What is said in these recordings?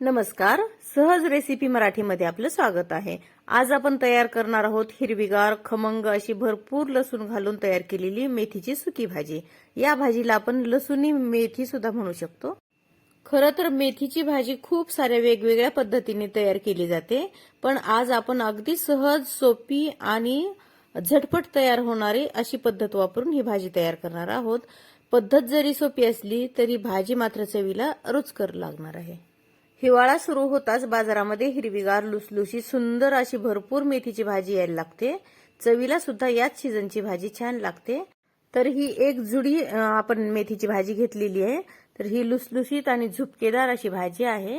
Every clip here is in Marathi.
नमस्कार. सहज रेसिपी मराठीमध्ये आपलं स्वागत आहे. आज आपण तयार करणार आहोत हिरवीगार खमंग अशी भरपूर लसूण घालून तयार केलेली मेथीची सुकी भाजी. या भाजीला आपण लसुणी मेथी सुद्धा म्हणू शकतो. खरं तर मेथीची भाजी खूप साऱ्या वेगवेगळ्या पद्धतीने तयार केली जाते. पण आज आपण अगदी सहज सोपी आणि झटपट तयार होणारी अशी पद्धत वापरून ही भाजी तयार करणार आहोत. पद्धत जरी सोपी असली तरी भाजी मात्र चवीला रुचकर लागणार आहे. हिवाळा सुरू होताच बाजारामध्ये हिरवीगार लुसलुशी सुंदर अशी भरपूर मेथीची भाजी यायला लागते. चवीला सुद्धा याच सीझनची भाजी छान लागते. तर ही एक जुडी आपण मेथीची भाजी घेतलेली आहे. तर ही लुसलुशीत आणि झुपकेदार अशी भाजी आहे.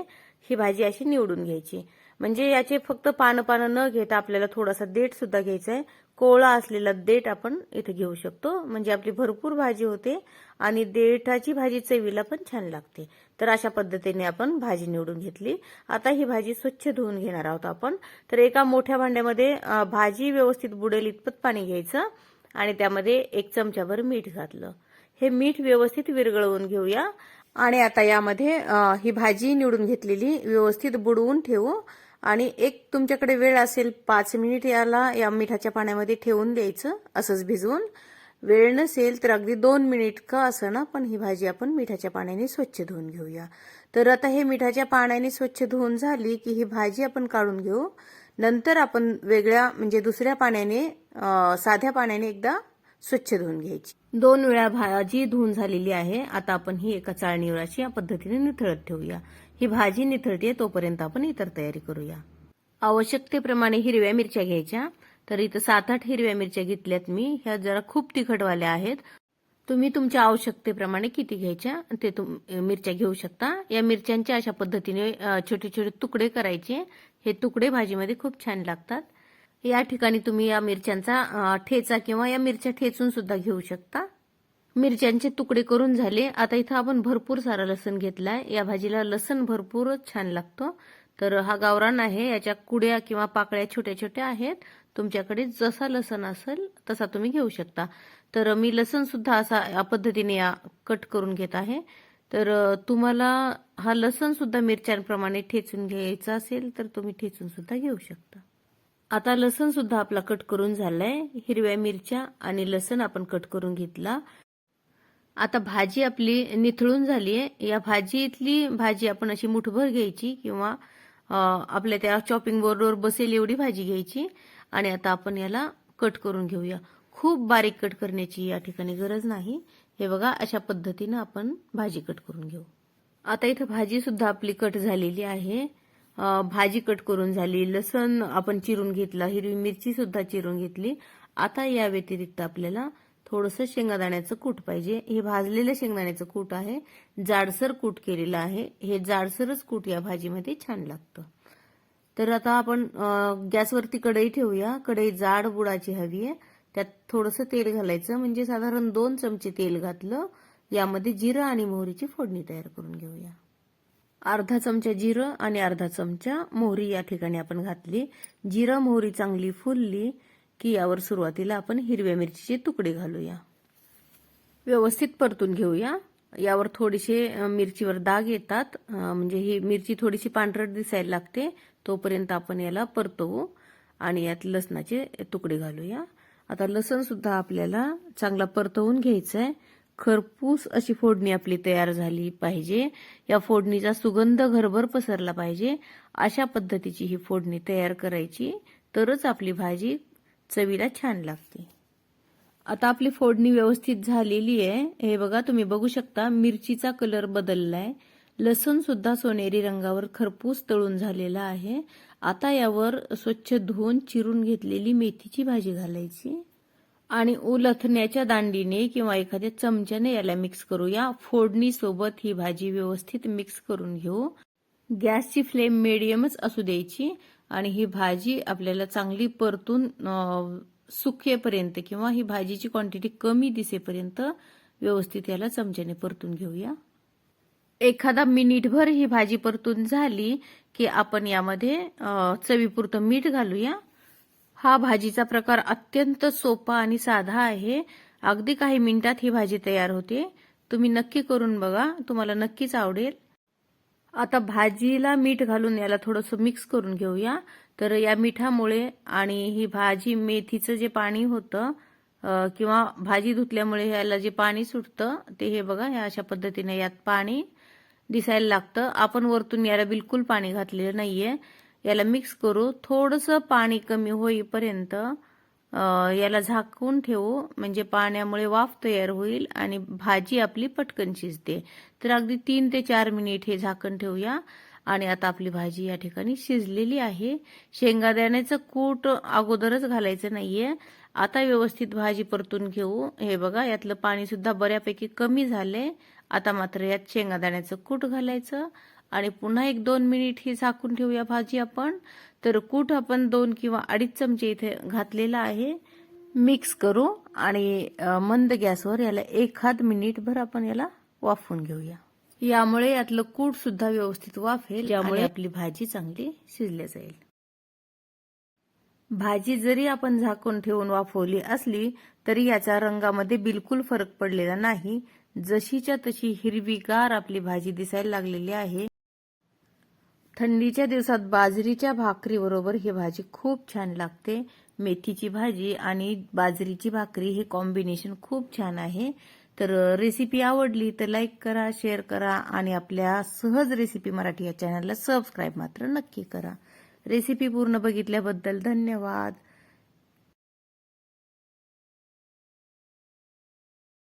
ही भाजी अशी निवडून घ्यायची. म्हणजे याचे फक्त पानं पानं न घेता आपल्याला थोडासा देठ सुद्धा घ्यायचा आहे कोवळा असलेला देठ आपण इथे घेऊ शकतो. म्हणजे आपली भरपूर भाजी होते आणि देठाची भाजी चवीला पण छान लागते. तर अशा पद्धतीने आपण भाजी निवडून घेतली. आता ही भाजी स्वच्छ धुवून घेणार आहोत आपण. तर एका मोठ्या भांड्यामध्ये भाजी व्यवस्थित बुडेल इतपत पाणी घ्यायचं आणि त्यामध्ये एक चमच्याभर मीठ घातलं. हे मीठ व्यवस्थित विरघळवून घेऊया. आणि आता यामध्ये ही भाजी निवडून घेतलेली व्यवस्थित बुडवून ठेवू. आणि एक तुमच्याकडे वेळ असेल पाच मिनिट याला या मिठाच्या पाण्यामध्ये ठेवून द्यायचं असंच भिजवून. वेळ नसेल तर अगदी दोन मिनिट का असं ना पण ही भाजी आपण मिठाच्या पाण्याने स्वच्छ धुवून घेऊया. तर आता हे मिठाच्या पाण्याने स्वच्छ धुवून झाली की ही भाजी आपण काढून घेऊ. नंतर आपण वेगळ्या म्हणजे दुसऱ्या पाण्याने साध्या पाण्याने एकदा स्वच्छ धुवून घ्यायची. दोन वेळा भाजी धुवून झालेली आहे. आता आपण ही एका चाळणीवराची या पद्धतीने निथळत ठेवूया. ही भाजी निथळते तोपर्यंत आपण इतर तयारी करूया. आवश्यकतेप्रमाणे हिरव्या मिरच्या घ्यायच्या. तर इथं सात आठ हिरव्या मिरच्या घेतल्यात मी. ह्या जरा खूप तिखटवाल्या आहेत. तुम्ही तुमच्या आवश्यकतेप्रमाणे किती घ्यायच्या ते तुम मिरच्या घेऊ शकता. या मिरच्यांच्या अशा पद्धतीने छोटे छोटे तुकडे करायचे. हे तुकडे भाजीमध्ये खूप छान लागतात. या ठिकाणी तुम्ही या मिरच्यांचा ठेचा किंवा या मिरच्या ठेचून सुद्धा घेऊ शकता. मिरच्यांचे तुकडे करून झाले. आता इथं आपण भरपूर सारा लसण घेतलाय. या भाजीला लसण भरपूरच छान लागतो. तर हा गावरान आहे. याच्या कुड्या किंवा पाकळ्या छोट्या छोट्या आहेत. तुमच्याकडे जसा लसण असेल तसा तुम्ही घेऊ शकता. तर मी लसण सुद्धा असा या पद्धतीने या कट करून घेत आहे. तर तुम्हाला हा लसण सुद्धा मिरच्यांप्रमाणे ठेचून घ्यायचा असेल तर तुम्ही ठेचून सुद्धा घेऊ शकता. आता लसण सुद्धा आपला कट करून झालाय. हिरव्या मिरच्या आणि लसण आपण कट करून घेतला. आता भाजी आपली निथळून झाली आहे या भाजीतली भाजी आपण अशी मुठभर घ्यायची किंवा आपल्या त्या चॉपिंग बोर्डवर बसेल एवढी भाजी घ्यायची आणि आता आपण याला कट करून घेऊया. खूप बारीक कट करण्याची या ठिकाणी गरज नाही. हे बघा अशा पद्धतीनं आपण भाजी कट करून घेऊ. आता इथं भाजी सुद्धा आपली कट झालेली आहे. भाजी कट करून झाली लसण आपण चिरून घेतला हिरवी मिरची सुद्धा चिरून घेतली. आता या व्यतिरिक्त आपल्याला थोडंसं शेंगादाण्याचं कूट पाहिजे. हे भाजलेलं शेंगदाण्याचं कूट आहे. जाडसर कूट केलेलं आहे. हे जाडसरच कूट या भाजीमध्ये छान लागतं. तर आता आपण गॅसवरती कढई ठेवूया. कढई जाड बुडाची हवी आहे. त्यात थोडंसं तेल घालायचं. म्हणजे साधारण दोन चमचे तेल घातलं. यामध्ये जिरं आणि मोहरीची फोडणी तयार करून घेऊया. अर्धा चमचा जिरं आणि अर्धा चमचा मोहरी या ठिकाणी आपण घातली. जिरं मोहरी चांगली फुलली. की यावर सुरुवातीला आपण हिरव्या मिरचीचे तुकडे घालूया. व्यवस्थित परतून घेऊया. यावर थोडेसे मिरचीवर दाग येतात. म्हणजे ही मिरची थोडीशी पांढरट दिसायला लागते. तोपर्यंत आपण याला परतवू आणि यात लसणाचे तुकडे घालूया. आता लसण सुद्धा आपल्याला चांगला परतवून घ्यायचा आहे खरपूस अशी फोडणी आपली तयार झाली पाहिजे. या फोडणीचा सुगंध घरभर पसरला पाहिजे. अशा पद्धतीची ही फोडणी तयार करायची. तरच आपली भाजी चवीला छान लागते. आता आपली फोडणी व्यवस्थित झालेली आहे. हे बघा तुम्ही बघू शकता मिरचीचा कलर बदललाय. लसूण सुद्धा सोनेरी रंगावर खरपूस तळून झालेला आहे. आता यावर स्वच्छ धुवून चिरून घेतलेली मेथीची भाजी घालायची. आणि उलथण्याच्या दांडीने किंवा एखाद्या चमच्याने याला मिक्स करूया. फोडणीसोबत ही भाजी व्यवस्थित मिक्स करून घेऊ. गॅसची फ्लेम मिडियमच असू द्यायची. आणि ही भाजी आपल्याला चांगली परतून सुकेपर्यंत किंवा ही भाजीची क्वांटिटी कमी दिसेपर्यंत व्यवस्थित याला चमच्याने परतून घेऊया. एखादा मिनिटभर ही भाजी परतून झाली की आपण यामध्ये चवीपुरतं मीठ घालूया. हा भाजीचा प्रकार अत्यंत सोपा आणि साधा आहे. अगदी काही मिनिटात ही भाजी तयार होते. तुम्ही नक्की करून बघा. तुम्हाला नक्कीच आवडेल. आता भाजीला मीठ घालून याला थोडंसं मिक्स करून घेऊया. तर या मिठामुळे आणि ही भाजी मेथीचं जे पाणी होतं किंवा भाजी धुतल्यामुळे याला जे पाणी सुटतं ते हे बघा ह्या अशा पद्धतीने यात पाणी दिसायला लागतं. आपण वरतून याला बिलकुल पाणी घातलेलं नाहीये. याला मिक्स करू. थोडंसं पाणी कमी होईपर्यंत याला झाकून ठेवू. म्हणजे पाण्यामुळे वाफ तयार होईल आणि भाजी आपली पटकन शिजते. तर अगदी तीन ते चार मिनिट हे झाकण ठेवूया. आणि आता आपली भाजी या ठिकाणी शिजलेली आहे. शेंगादाण्याचं कूट अगोदरच घालायचं नाहीये. आता व्यवस्थित भाजी परतून घेऊ. हे बघा यातलं पाणी सुद्धा बऱ्यापैकी कमी झालंय. आता मात्र यात शेंगादाण्याचं कूट घालायचं. आणि पुन्हा एक दोन मिनिट ही झाकून ठेवूया भाजी आपण. तर कूट आपण दोन किंवा अडीच चमचे इथे घातलेला आहे. मिक्स करू आणि मंद गॅसवर याला एखाद मिनिटभर आपण याला वाफवून घेऊया. यामुळे यातलं कूट सुद्धा व्यवस्थित वाफेल त्यामुळे आपली भाजी चांगली शिजली जाईल. भाजी जरी आपण झाकून ठेवून वाफवली असली तरी याच्या रंगामध्ये बिलकुल फरक पडलेला नाही. जशीच्या तशी हिरवीगार आपली भाजी दिसायला लागलेली आहे. थंडीच्या दिवसात बाजरीच्या भाकरीबरोबर ही भाजी खूप छान लागते. मेथीची भाजी आणि बाजरीची भाकरी हे कॉम्बिनेशन खूप छान आहे. तर रेसिपी आवडली तर लाईक करा शेअर करा आणि आपल्या सहज रेसिपी मराठी या चॅनलला सबस्क्राईब मात्र नक्की करा. रेसिपी पूर्ण बघितल्याबद्दल धन्यवाद.